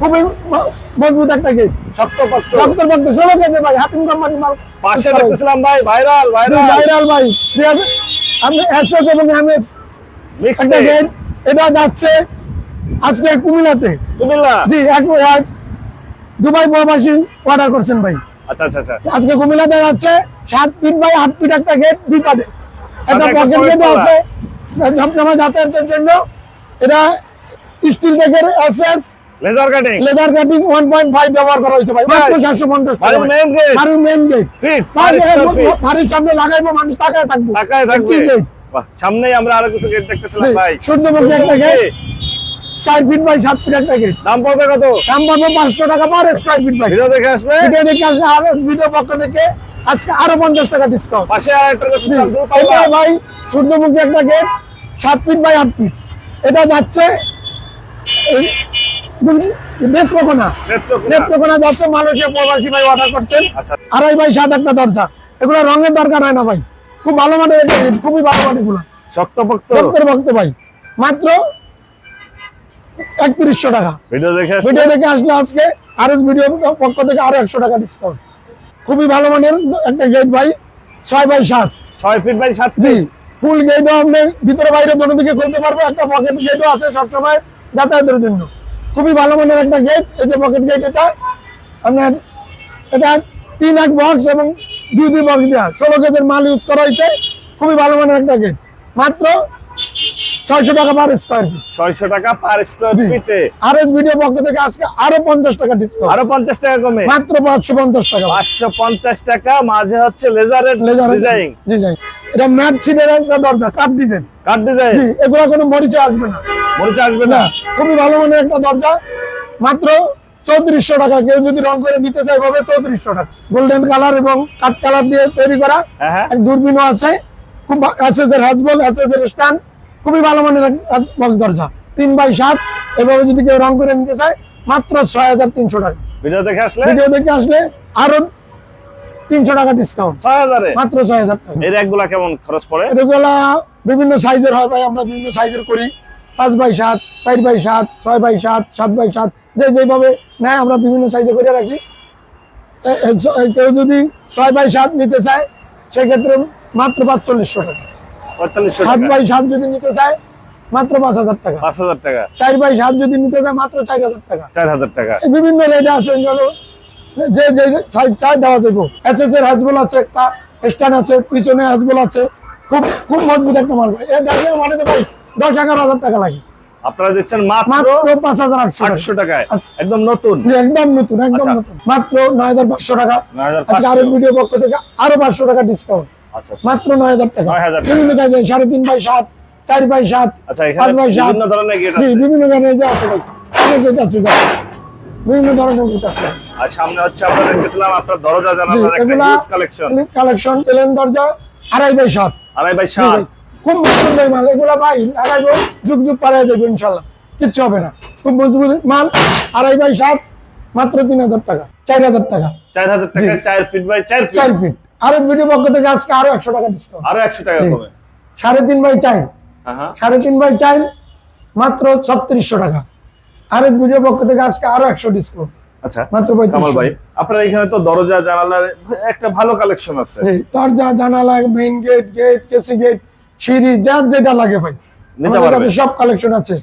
খুবই মজবুত একটা গেট শক্ত পক্ত ডক্টর ভক্ত ভাই হাতিম কোম্পানি মাল পাশে দেখতেছিলাম ভাই ভাইরাল ভাইরাল। ভাইরাল ভাই ঠিক আছে? আমি এসএস এবং এমএস মিক্স একটা গেট এটা যাচ্ছে আজকে কুমিল্লাতে। কুমিল্লা? জি এক এক দুবাই প্রবাসী অর্ডার করছেন ভাই। আচ্ছা আচ্ছা আচ্ছা। আজকে কুমিল্লাতে যাচ্ছে সাত ফিট বাই আট ফিট একটা গেট দুই পাটে। একটা একটা পকেট গেট আছে। ঝমঝমা যাতায়াতের জন্য। এটা steel টেকের SS laser cutting laser cutting one point five ব্যবহার করা হয়েছে ভাই। মাত্র Right. চারশো পঞ্চাশ বাড়ির main gate? গেট ফিট সামনে লাগাইবো মানুষ তাকায় থাকব। টাকায় থাকবে। সামনেই আমরা আরও কিছু গেট দেখতেছিলাম ভাই। সূর্যমুখী একটা gate। চার ফিট বাই সাত ফিট একটা গেট দাম পড়বে কত? দাম পাবো পাঁচশো টাকা পার স্কোয়ার ফিট ভাই। ভিডিও দেখে আসবে? ভিডিও দেখে আসলে আর ভিডিও পক্ষ থেকে আজকে আরও পঞ্চাশ টাকা ডিসকাউন্ট পাশে আর একটা ভাই সূর্যমুখী একটা গেট সাত ফিট বাই আট ফিট এটা যাচ্ছে নেত্রকোনা। নেত্রকোনা। নেত্রকোনা যাচ্ছে মালয়েশিয়া প্রবাসী ভাই অর্ডার করছেন। আচ্ছা। আড়াই বাই সাত একটা দরজা। এগুলো রঙের দরকার হয় না ভাই। খুব ভালো মানের খুবই ভালো মানের এগুলো। শক্তপোক্ত। ভক্ত ভাই। মাত্র একত্রিশশো টাকা। ভিডিও দেখে ভিডিও দেখে আসলে আজকে আর এস ভিডিও পক্ষ থেকে আরও একশো টাকা ডিসকাউন্ট খুবই ভালো মানের একটা গেট ভাই। ছয় বাই সাত। ছয় ফিট বাই সাত জি। ফুল গেটও আপনি ভিতরে বাইরে দোনো দিকে খুলতে পারব একটা পকেট গেটও আছে সবসময় যাতায়াতের জন্য। খুবই ভালো মানের একটা গেট এই যে পকেট গেট এটা আপনার এটা তিন এক বক্স এবং দুই দুই বক্স দেওয়া ষোলো কেজির মাল ইউজ করা হয়েছে খুবই ভালো মানের একটা গেট মাত্র ছয়শো টাকা পার স্কোয়ার ফিট ছয়শো টাকা পার স্কোয়ার ফিটে আর এস ভিডিও পক্ষ থেকে আজকে আরও পঞ্চাশ টাকা ডিসকাউন্ট আরও পঞ্চাশ টাকা কমে। মাত্র পাঁচশো পঞ্চাশ টাকা। পাঁচশো পঞ্চাশ টাকা মাঝে হচ্ছে লেজারের লেজার ডিজাইন জি এটা ম্যাট সিটের একটা দরজা কাঠ ডিজাইন কাঠ ডিজাইন জি এগুলো কোনো মরিচে আসবে না। মরিচা আসবে না? খুবই ভালো মানের একটা দরজা। মাত্র চৌত্রিশশো টাকা। কেউ যদি রং করে নিতে চৌত্রিশশো টাকা। গোল্ডেন কালার এবং কাঠ কালার দিয়ে তৈরি করা হ্যাঁ হ্যাঁ। এক দূরবীনও আছে। খুব এসএসের হাজবল এসএসের স্ট্যান্ড খুবই ভালো মানের বক্স দরজা। তিন বাই সাত। এভাবে যদি কেউ রং করে নিতে চায় মাত্র ছয় হাজার তিনশো টাকা। ভিডিও দেখে আসলে? ভিডিও দেখে আসলে আরও তিনশো টাকা ডিসকাউন্ট ছয় হাজারে? মাত্র ছয় হাজার টাকা। এই র্যাকগুলা কেমন খরচ পড়ে? এগুলা বিভিন্ন সাইজের হয় ভাই আমরা বিভিন্ন সাইজের করি। পাঁচ বাই সাত চার বাই সাত ছয় বাই সাত সাত বাই সাত যে যেভাবে নেয় আমরা বিভিন্ন সাইজে করে রাখি। কেউ যদি ছয় বাই সাত নিতে চায় সেক্ষেত্রে মাত্র পাঁচচল্লিশশো টাকা। সাত বাই সাত যদি নিতে চায় মাত্র পাঁচ হাজার টাকা। পাঁচ হাজার টাকা। চার বাই সাত যদি নিতে চায় মাত্র চার হাজার টাকা। চার হাজার টাকা। বিভিন্ন রেট আছে যে যে সাইজ চাই দেওয়া দেবো এসএস এর হাজবল আছে একটা স্ট্যান্ড আছে পিছনে হাজবল আছে। খুব খুব মজবুত একটা মাল ভাই। এ দেখলে মানে ভাই দশ এগারো হাজার টাকা লাগে। আপনারা দিচ্ছেন মাত্র পাঁচ হাজার আটশো টাকায়। আচ্ছা। একদম নতুন? একদম নতুন একদম আচ্ছা। নতুন। মাত্র নয় হাজার পাঁচশো টাকা। আরও। ভিডিও পক্ষ থেকে আরও পাঁচশো টাকা ডিসকাউন্ট আচ্ছা মাত্র নয় হাজার টাকা। বিভিন্ন সাইজে সাড়ে তিন বাই সাত চার বাই সাত আচ্ছা পাঁচ বাই সাত। বিভিন্ন ধরনের আছে। বিভিন্ন ধরনের যে আছে ভাই। অনেক গেট আছে। বিভিন্ন ধরনের গেট আছে। আর সামনে হচ্ছে আমরা দেখতেছিলাম আপনার দরজা জানালার একটা হিউজ কালেকশন কালেকশন প্লেন দরজা আড়াই বাই সাত। আড়াই বাই সাত। খুব মাল এগুলা ভাই লাগাইবো যুগ যুগ পাড়ায় যাব ইনশাল্লাহ কিচ্ছু হবে না। খুব মজবুত মাল আড়াই বাই সাত মাত্র তিন হাজার টাকা চার হাজার টাকা। চার হাজার টাকা চার ফিট বাই চার ফিট চার ফিট আর ভিডিও পক্ষ থেকে আজকে আরও একশো টাকা ডিসকাউন্ট আরও একশো টাকা জি। কমে সাড়ে তিন বাই চার। হ্যাঁ সাড়ে তিন বাই চার মাত্র ছত্রিশশো টাকা। আর ভিডিও পক্ষ থেকে আজকে আরও একশো ডিসকাউন্ট আচ্ছা মাত্র কামাল ভাই আপনার এখানে তো দরজা জানালার একটা ভালো কালেকশন আছে। দরজা জানালা মেইন গেট গেট কেসি গেট সিঁড়ি যার যেটা লাগে ভাই। আমাদের কাছে সব কালেকশন আছে।